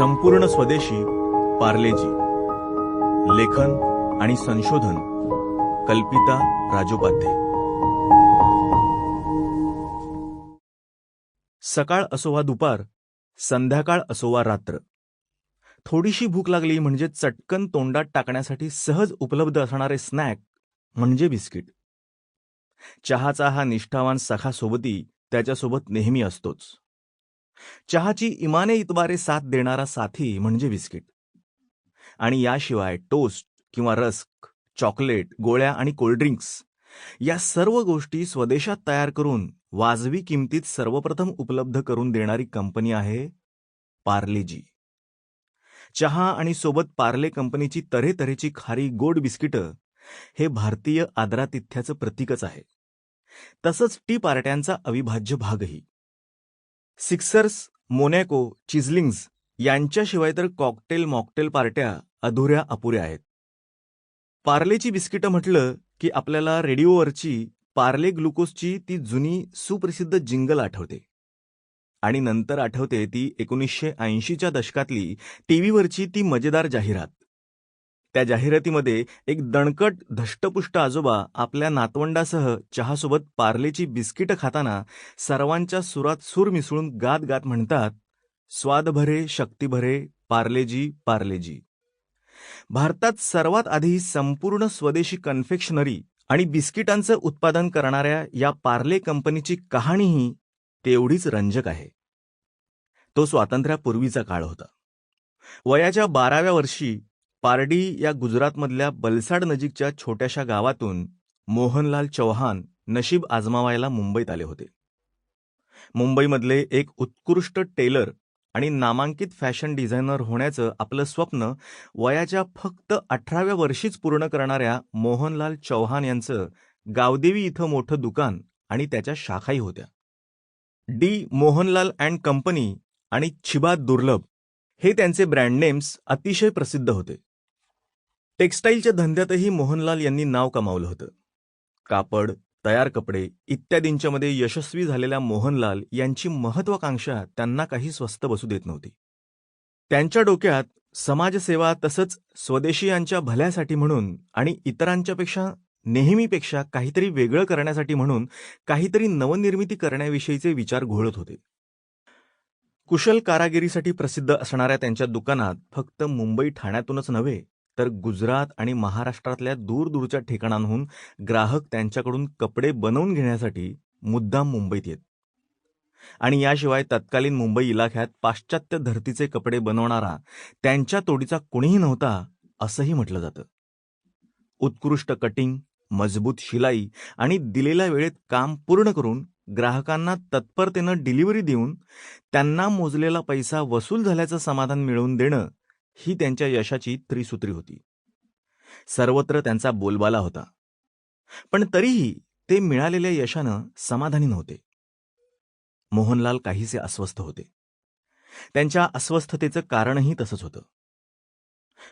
संपूर्ण स्वदेशी पार्लेजी लेखन आणि संशोधन कल्पिता राजोपाध्ये. सकाळ असो वा दुपार संध्याकाळ असो वा रात्र. थोडीशी भूक लागली म्हणजे चटकन तोंडात टाकण्यासाठी सहज उपलब्ध असणारे स्नॅक म्हणजे बिस्किट. चहाचा हा निष्ठावान सखा सोबती त्याच्यासोबत नेहमी असतोच. चहाची इमाने इतबारे साथ देणारा साथी म्हणजे बिस्किट. आणि याशिवाय टोस्ट किंवा रस्क चॉकलेट गोळ्या आणि कोल्ड्रिंक्स या सर्व गोष्टी स्वदेशात तयार करून वाजवी किमतीत सर्वप्रथम उपलब्ध करून देणारी कंपनी आहे पार्लेजी. चहा आणि सोबत पार्ले कंपनीची तऱ्हेतऱ्हेची खारी गोड बिस्किटं हे भारतीय आदरातिथ्याचं प्रतीकच आहे. तसंच टी पार्ट्यांचा अविभाज्य भागही. सिक्सर्स मोनॅको चिझलिंग्स यांच्याशिवाय तर कॉकटेल मॉकटेल पार्ट्या अधुऱ्या अपुऱ्या आहेत. पार्लेची बिस्किटं म्हटलं की आपल्याला रेडिओवरची पार्ले ग्लुकोजची ती जुनी सुप्रसिद्ध जिंगल आठवते. आणि नंतर आठवते ती एकोणीसशे ऐंशीच्या दशकातली टीव्हीवरची ती मजेदार जाहिरात. त्या जाहिरातीमध्ये एक दणकट धष्टपुष्ट आजोबा आपल्या नातवंडासह चहासोबत पार्लेची बिस्किटं खाताना सर्वांच्या सुरात सूर मिसळून गात गात म्हणतात स्वाद भरे शक्ती भरे पार्लेजी पार्लेजी. भारतात सर्वात आधी संपूर्ण स्वदेशी कन्फेक्शनरी आणि बिस्किटांचं उत्पादन करणाऱ्या या पार्ले कंपनीची कहाणीही तेवढीच रंजक आहे. तो स्वातंत्र्यापूर्वीचा काळ होता. वयाच्या बाराव्या वर्षी पारडी या गुजरातमधल्या बलसाड नजीकच्या छोट्याशा गावातून मोहनलाल चौहान नशीब आजमावायला मुंबईत आले होते. मुंबईमधले एक उत्कृष्ट टेलर आणि नामांकित फॅशन डिझायनर होण्याचं आपलं स्वप्न वयाच्या फक्त अठराव्या वर्षीच पूर्ण करणाऱ्या मोहनलाल चौहान यांचं गावदेवी इथं मोठं दुकान आणि त्याच्या शाखाही होत्या. डी मोहनलाल अँड कंपनी आणि छिबा दुर्लभ हे त्यांचे ब्रँड नेम्स अतिशय प्रसिद्ध होते. टेक्स्टाईलच्या धंद्यातही मोहनलाल यांनी नाव कमावलं होतं. कापड तयार कपडे इत्यादींच्या मध्ये यशस्वी झालेल्या मोहनलाल यांची महत्वाकांक्षा त्यांना काही स्वस्त बसू देत नव्हती. त्यांच्या डोक्यात समाजसेवा तसंच स्वदेशीयांच्या भल्यासाठी म्हणून आणि इतरांच्यापेक्षा नेहमीपेक्षा काहीतरी वेगळं करण्यासाठी म्हणून काहीतरी नवनिर्मिती करण्याविषयीचे विचार घोळत होते. कुशल कारागिरीसाठी प्रसिद्ध असणाऱ्या त्यांच्या दुकानात फक्त मुंबई ठाण्यातूनच नव्हे तर गुजरात आणि महाराष्ट्रातल्या दूरदूरच्या ठिकाणांहून ग्राहक त्यांच्याकडून कपडे बनवून घेण्यासाठी मुद्दाम मुंबईत येत. आणि याशिवाय तत्कालीन मुंबई इलाख्यात पाश्चात्य धर्तीचे कपडे बनवणारा त्यांच्या तोडीचा कुणीही नव्हता असंही म्हटलं जातं. उत्कृष्ट कटिंग मजबूत शिलाई आणि दिलेल्या वेळेत काम पूर्ण करून ग्राहकांना तत्परतेनं डिलिव्हरी देऊन त्यांना मोजलेला पैसा वसूल झाल्याचं समाधान मिळवून देणं ही त्यांच्या यशाची त्रिसूत्री होती. सर्वत्र त्यांचा बोलबाला होता. पण तरीही ते मिळालेल्या यशानं समाधानी नव्हते. मोहनलाल काहीसे अस्वस्थ होते. त्यांच्या अस्वस्थतेचं कारणही तसंच होतं.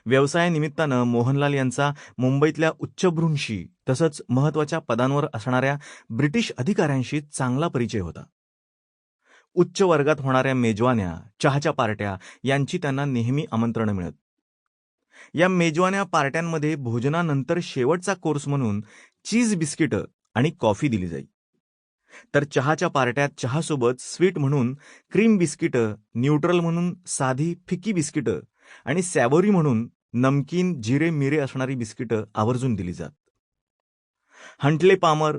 व्यवसायानिमित्तानं मोहनलाल यांचा मुंबईतल्या उच्चभ्रूंशी तसंच महत्त्वाच्या पदांवर असणाऱ्या ब्रिटिश अधिकाऱ्यांशी चांगला परिचय होता. उच्च वर्गात होणाऱ्या मेजवान्या चहाच्या पार्ट्या यांची त्यांना नेहमी आमंत्रणं मिळत. या मेजवान्या पार्ट्यांमध्ये भोजनानंतर शेवटचा कोर्स म्हणून चीज बिस्किटं आणि कॉफी दिली जाई. तर चहाच्या पार्ट्यात चहासोबत स्वीट म्हणून क्रीम बिस्किटं न्यूट्रल म्हणून साधी फिकी बिस्किटं आणि सॅवोरी म्हणून नमकीन जिरे मिरे असणारी बिस्किटं आवर्जून दिली जात. हंटले पामर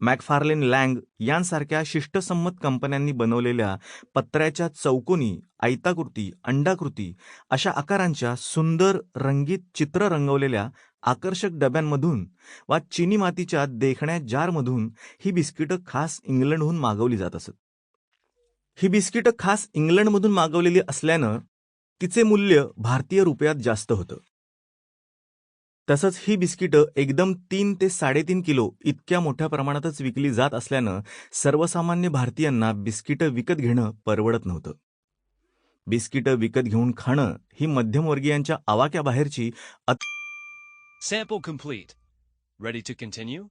मॅकफार्लेन लँग यांसारख्या शिष्टसंमत कंपन्यांनी बनवलेल्या पत्र्याच्या चौकोनी आयताकृती अंडाकृती अशा आकारांच्या सुंदर रंगीत चित्र रंगवलेल्या आकर्षक डब्यांमधून वा चिनी मातीच्या देखण्या जारमधून ही बिस्किटं खास इंग्लंडहून मागवली जात असत. ही बिस्किटं खास इंग्लंडमधून मागवलेली असल्यानं तिचे मूल्य भारतीय रुपयात जास्त होतं. तसंच ही बिस्किटं एकदम तीन ते साडेतीन किलो इतक्या मोठ्या प्रमाणातच विकली जात असल्यानं सर्वसामान्य भारतीयांना बिस्किटं विकत घेणं परवडत नव्हतं बिस्किटं विकत घेऊन खाणं ही मध्यमवर्गीयांच्या आवाक्याबाहेरची Sample complete. Ready to continue?